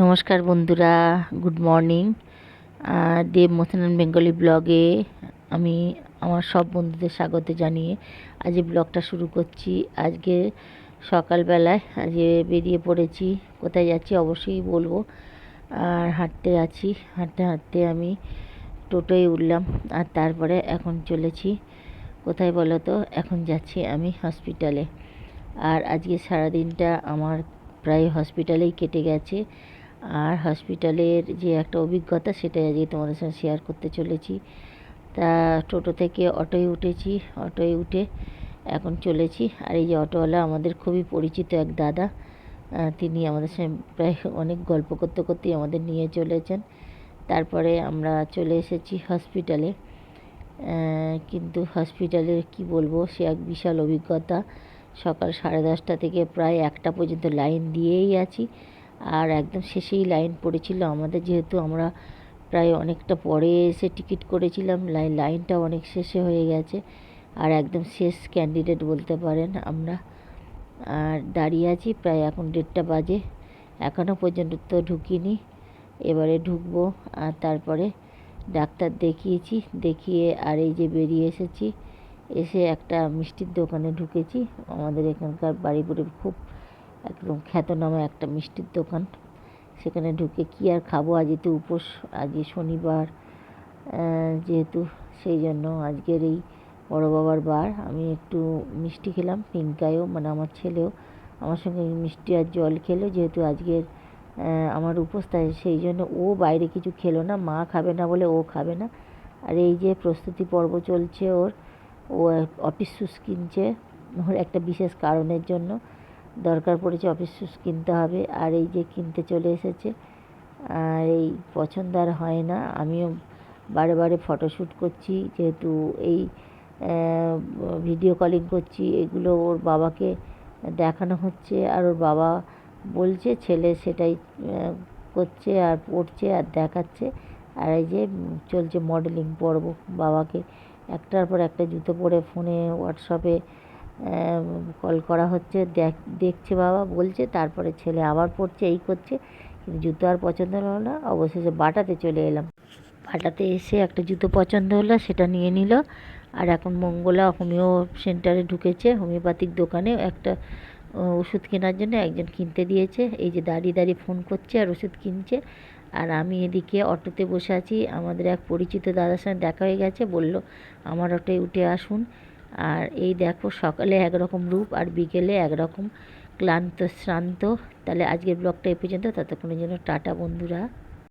নমস্কার বন্ধুরা good morning Dev Mathnan Bengali ব্লগে আমি আমার সব বন্ধুদের স্বাগত জানিয়ে আজ ব্লগটা শুরু করছি। আজকে সকালবেলায় আজকে বেরিয়ে পড়েছি, কোথায় যাচ্ছি অবশ্যই বলব। আর হাঁটতে আছি, হাঁটতে হাঁটতে আমি টোটোয় উঠলাম, আর তারপরে এখন চলেছি। কোথায় বলো তো, এখন যাচ্ছি আমি হসপিটালে আর আজকে সারাদিনটা আমার প্রায় হসপিটালেই কেটে গেছে। আর হসপিটালের যে একটা অভিজ্ঞতা সেটাই আজকে তোমাদের সঙ্গে শেয়ার করতে চলেছি। তা টোটো থেকে অটোয় উঠেছি, অটোয় উঠে এখন চলেছি। আর এই যে অটোওয়ালা আমাদের খুবই পরিচিত এক দাদা তিনি আমাদের সঙ্গে প্রায় অনেক গল্প করতে করতেই আমাদের নিয়ে চলেছেন। তারপরে আমরা চলে এসেছি হসপিটালে কিন্তু হসপিটালের কি বলব, সে এক বিশাল অভিজ্ঞতা। সকাল সাড়ে দশটা থেকে প্রায় একটা পর্যন্ত লাইন দিয়েই আছি। আর একদম শেষেই লাইন পড়েছিল আমাদের, যেহেতু আমরা প্রায় অনেকটা পরে এসে টিকিট করেছিলাম লাইন লাইনটা অনেক শেষে হয়ে গেছে। আর একদম শেষ ক্যান্ডিডেট বলতে পারেন আমরা। আর দাঁড়িয়ে আছি প্রায় এখন দেড়টা বাজে এখনও পর্যন্ত তো ঢুকিনি। এবারে ঢুকবো, আর তারপরে ডাক্তার দেখিয়েছি, দেখিয়ে আর এই যে বেরিয়ে এসেছি, এসে একটা মিষ্টির দোকানে ঢুকেছি। আমাদের এখানকার বাড়িপুরে খুব একদম খ্যাতনামা একটা মিষ্টির দোকান। সেখানে ঢুকে কী আর খাব? আজকে তো উপোস আজকে শনিবার। যেহেতু সেই জন্য আজকের এই বড়ো বাবার বার, আমি একটু মিষ্টি খেলাম, পিঙ্কায়ও মানে আমার ছেলেও। আমার সঙ্গে মিষ্টি আর জল খেলো, যেহেতু আজকের আমার উপোস, তাই সেই জন্য ও বাইরে কিছু খেলো না, মা খাবে না বলে ও খাবে না। আর এই যে প্রস্তুতি পর্ব চলছে ওর, ও অফিস শুজ কিনছে, ওর একটা বিশেষ কারণের জন্য। দরকার পড়েছে অফিস শুজ কিনতে হবে। আর এই যে কিনতে চলে এসেছে, আর এই পছন্দ আর হয় না। আমিও বারে বারে ফটোশ্যুট করছি, যেহেতু এই ভিডিও কলিং করছি, এগুলো ওর বাবাকে দেখানো হচ্ছে। আর ওর বাবা বলছে ছেলে সেটাই করছে আর পড়ছে আর দেখাচ্ছে। আর এই যে চলছে মডেলিং পর্ব, বাবাকে একটার পর একটা জুতো পরে ফোনে হোয়াটসঅ্যাপে কল করা হচ্ছে, দেখ, দেখছে বাবা, বলছে, তারপরে ছেলে আবার পড়ছে, এই করছে, কিন্তু জুতো আর পছন্দ হলো না, অবশেষে বাটাতে চলে এলাম। বাটাতে এসে একটা জুতো পছন্দ হলো, সেটা নিয়ে নিল, আর এখন মঙ্গলা হোমিও সেন্টারে ঢুকেছে, হোমিওপ্যাথিক দোকানে একটা ওষুধ কেনার জন্য একজন কিনতে দিয়েছে, এই যে দাঁড়িয়ে দাঁড়িয়ে ফোন করছে আর ওষুধ কিনছে, আর আমি এদিকে অটোতে বসে আছি, আমাদের এক পরিচিত দাদার সঙ্গে দেখা হয়ে গেছে, বলল, আমার অটোয় উঠে আসুন। আর এই দেখো সকালে একরকম রূপ আর বিকেলে একরকম ক্লান্ত শ্রান্ত। তাহলে আজকের ব্লগটা এ পর্যন্ত। ততক্ষণের জন্য টাটা বন্ধুরা।